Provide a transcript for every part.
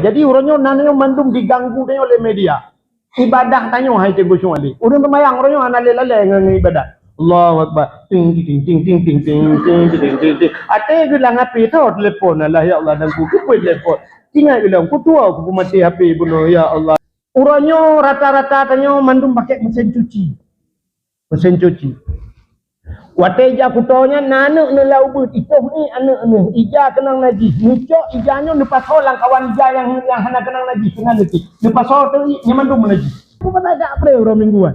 Jadi orangnya nanyo mandum diganggu tanya oleh media. Ibadah tanya hai cikgu Syuali. Urang temayang orangnya analele-lele dengan ibadah. Allahu Akbar. Ting ting ting ting ting ting ting ting ting ting. Ate bilang HP tu telefon Allah ya Allah dan ku ku telefon. Tinggal bilang ku tua aku mati HP bunuh ya Allah. Orangnya rata-rata tanya mandum pakai mesin cuci. Mesin cuci. Wate ija kutonya nana ne lau itu ni anak ni ija kenang najis. Nucok ijanya lepas orang kawan ija yang yang hana kenang najis kenang nanti. Lepas orang tu nyaman tu menajis. Apa tak ada apa orang mingguan.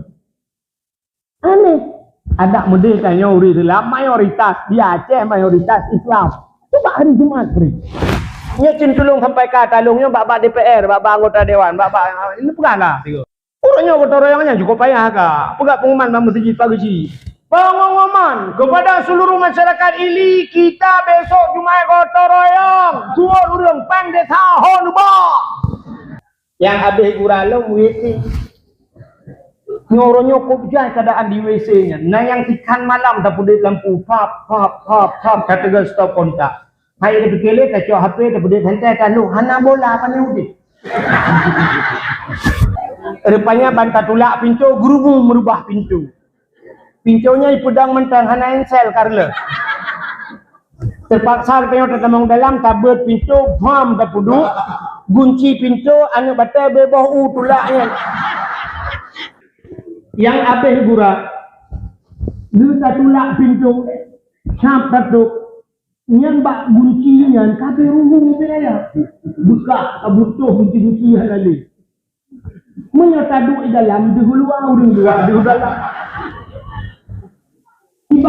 Aneh. Ada muda tanya uri lah mayoritas di Aceh mayoritas Islam. Coba hari Jumat beri. Nya cin tulung sampai ke talungnya bak-bak DPR, bak-bak anggota dewan, bak-bak ini bukanlah. Orangnya kota royongnya cukup payah kak. Pegak pengumuman bang masjid pagi Pengumuman kepada seluruh masyarakat ili kita besok Jumat kota royong. Suruh urang pang de tahun ba. Yang habis guralong WC. Nyoro nyokop jai keadaan di WC-nya. Nah yang ikan malam tak pudih lampu pap pap pap pap kata gas stop kontak. Hai dia berkele kacau HP tak pudih santai kan lu hana bola apa ni udah. Rupanya bantah tulak pintu gurumu merubah pintu. Pintunya ipudang mentang hana ensel karla. Terpaksa kita tertemang dalam tabut pintu bam tak puduk. Gunci pintu anu batai bebah u tulaknya. Yang habis gura. Lu tak tulak pintu. Samp tatuk. Yang bak gunci yang kabe ruhung beraya. Buka butuh gunci-gunci yang lain. Menyatadu di dalam dihulu dua dihulu dalam.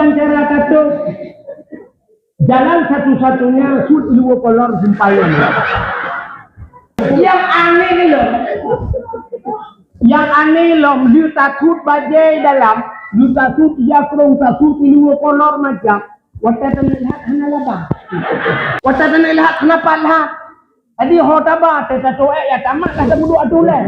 Cara kata jalan satu-satunya sud dua kolor sempayan. Yang aneh ni loh. Yang aneh loh, dia takut bajai dalam, dia takut dia kerong takut dua kolor macam. Wata tanah lihat hana labah. Wata tanah lihat kenapa lah? Adi hotaba, tetapi ya tamat lah semudu atulah.